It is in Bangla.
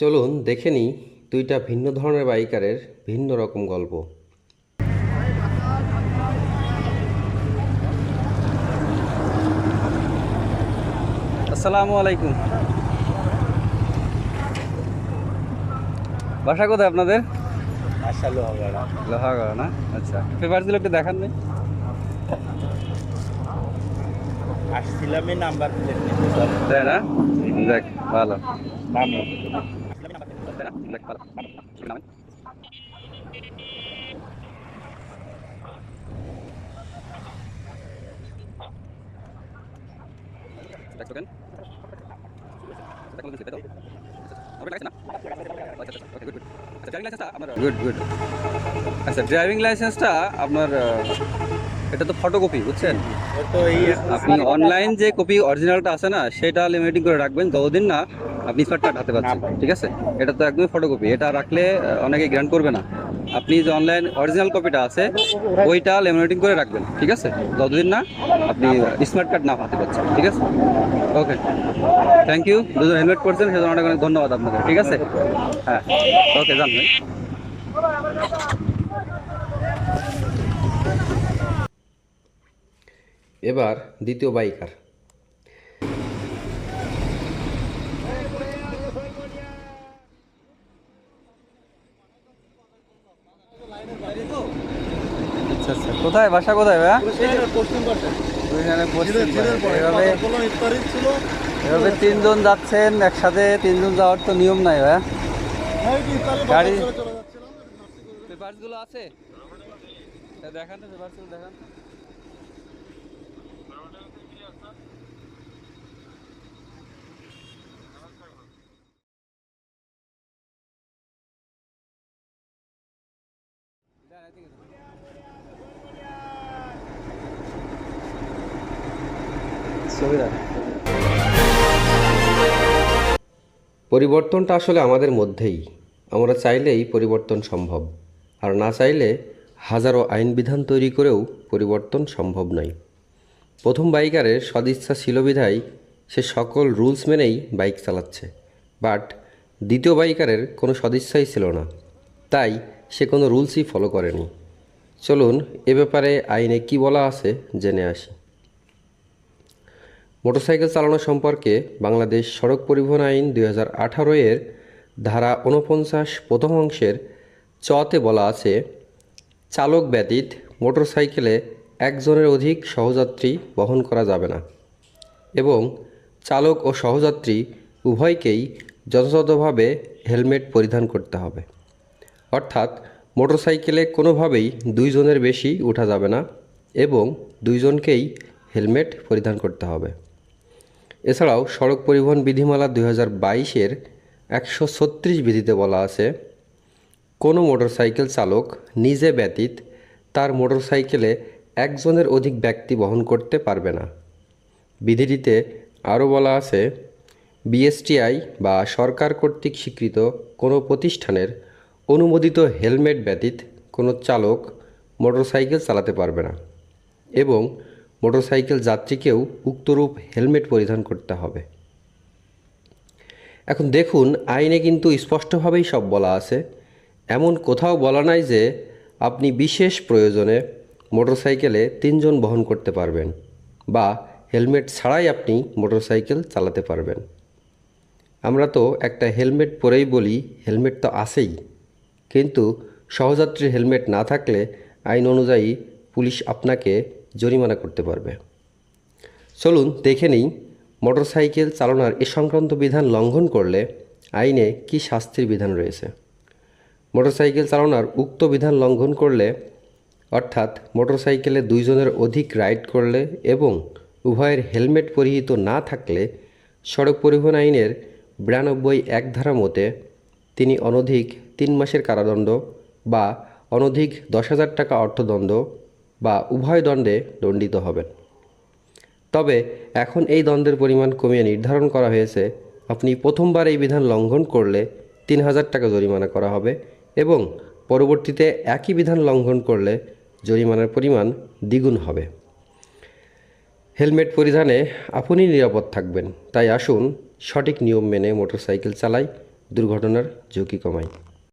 চলুন দেখে নিই দুইটা ভিন্ন ধরনের বাইকারের ভিন্ন রকম গল্প। আসসালামু আলাইকুম। বাসা কোথায় আপনাদের? লোহাগড়া। না? আচ্ছা একটু দেখান নেই আসছিলাম নাম্বার প্লেট তাই না? দেখ ভালো। নামি তাই না? দেখ ভালো কি নাম? দেখ তো কেন? দেখ কোন দিকে, তাই তো? আপনার লাগছে না? আচ্ছা, আচ্ছা, okay, good, good. আচ্ছা, driving license টা আপনার- good, good. আচ্ছা ড্রাইভিং লাইসেন্সটা আপনার আহ, এটা তো ফটোকপি বুঝছেন? তো এই আপনি অনলাইন যে কপি অরিজিনালটা আছে না সেটা লিমিটিং করে রাখবেন যতদিন না আপনি স্মার্ট কার্ড হাতে পাচ্ছেন ঠিক আছে? এটা তো একদমই ফটোকপি এটা রাখলে অনেকে গ্রান্ট করবে না। আপনি যে অনলাইন অরিজিনাল কপিটা আছে ওইটা লেমিনেটিং করে রাখবেন ঠিক আছে? যতদিন না আপনি স্মার্ট কার্ড না হাতে পাচ্ছেন ঠিক আছে? ওকে থ্যাংক ইউ দুজন হেলমেট করছেন সেজন্য অনেক অনেক ধন্যবাদ আপনাকে ঠিক আছে? হ্যাঁ। ওকে জান এবার দ্বিতীয় বাইকার। আচ্ছা আচ্ছা। কোথায়? বাসা কোথায় ভাইয়া। এভাবে তিনজন যাচ্ছেন একসাথে, তিনজন যাওয়ার তো নিয়ম নাই ভাইয়া। আছে? দেখান দেখান। ছবি রাখ পরিবর্তনটা আসলে আমাদের মধ্যেই। আমরা চাইলেই পরিবর্তন সম্ভব। আর না চাইলে হাজারো আইন বিধান তৈরি করেও পরিবর্তন সম্ভব নয়। প্রথম বাইকারের সদিচ্ছা ছিল বিধায় সে সকল রুলস মেনেই বাইক চালাচ্ছে। বাট দ্বিতীয় বাইকারের কোনো সদিচ্ছাই ছিল না। তাই সে কোনো রুলসই ফলো করেনি। চলুন এ ব্যাপারে আইনে কি বলা আছে জেনে আসি। মোটরসাইকেল চালানো সম্পর্কে বাংলাদেশ সড়ক পরিবহন আইন দু হাজার আঠারো এর ধারা উনপঞ্চাশ প্রথম অংশের চতে বলা আছে, চালক ব্যতীত মোটরসাইকেলে একজনের অধিক সহযাত্রী বহন করা যাবে না। এবং চালক ও সহযাত্রী উভয়কেই যথাযথভাবে হেলমেট পরিধান করতে হবে। অর্থাৎ মোটরসাইকেলে কোনোভাবেই দুইজনের বেশি ওঠা যাবে না এবং দুইজনকেই হেলমেট পরিধান করতে হবে। এছাড়াও সড়ক পরিবহন বিধিমালা দুই হাজার বাইশের একশো ছত্রিশ বিধিতে বলা আছে, কোনো মোটরসাইকেল চালক নিজে ব্যতীত তার মোটরসাইকেলে একজনের অধিক ব্যক্তি বহন করতে পারবে না। বিধিটিতে আরও বলা আছে, বিএসটিআই বা সরকার কর্তৃক স্বীকৃত কোনো প্রতিষ্ঠানের অনুমোদিত হেলমেট ব্যতীত কোনো চালক মোটরসাইকেল চালাতে পারবে না এবং মোটরসাইকেল যাত্রীকেও উক্তরূপ হেলমেট পরিধান করতে হবে। এখন দেখুন, আইনে কিন্তু স্পষ্টভাবেই সব বলা আছে। এমন কোথাও বলা নাই যে আপনি বিশেষ প্রয়োজনে মোটরসাইকেলে তিনজন বহন করতে পারবেন বা হেলমেট ছাড়াই আপনি মোটরসাইকেল চালাতে পারবেন। আমরা তো একটা হেলমেট পরেই বলি, হেলমেট তো আছেই। কিন্তু সহযাত্রীর হেলমেট না থাকলে আইন অনুযায়ী পুলিশ আপনাকে জরিমানা করতে পারবে। চলুন দেখে নিই, মোটরসাইকেল চালানোর এ সংক্রান্ত বিধান লঙ্ঘন করলে আইনে কি শাস্তির বিধান রয়েছে? মোটরসাইকেল চালানোর উক্ত বিধান লঙ্ঘন করলে অর্থাৎ মোটরসাইকেলে দুইজনের অধিক রাইড করলে এবং উভয়ের হেলমেট পরিহিত না থাকলে সড়ক পরিবহন আইনের বিরানব্বই এক ধারা মতে তিনি অনধিক তিন মাসের কারাদণ্ড বা অনধিক দশ হাজার টাকা অর্থদণ্ড বা উভয় দণ্ডে দণ্ডিত হবেন। তবে এখন এই দণ্ডের পরিমাণ কমিয়ে নির্ধারণ করা হয়েছে। আপনি প্রথমবার এই বিধান লঙ্ঘন করলে তিন হাজার টাকা জরিমানা করা হবে এবং পরবর্তীতে একই বিধান লঙ্ঘন করলে জরিমানার পরিমাণ দ্বিগুণ হবে। হেলমেট পরিধানে আপনি নিরাপদ থাকবেন। তাই আসুন সঠিক নিয়ম মেনে মোটরসাইকেল চালাই, দুর্ঘটনার ঝুঁকি কমায়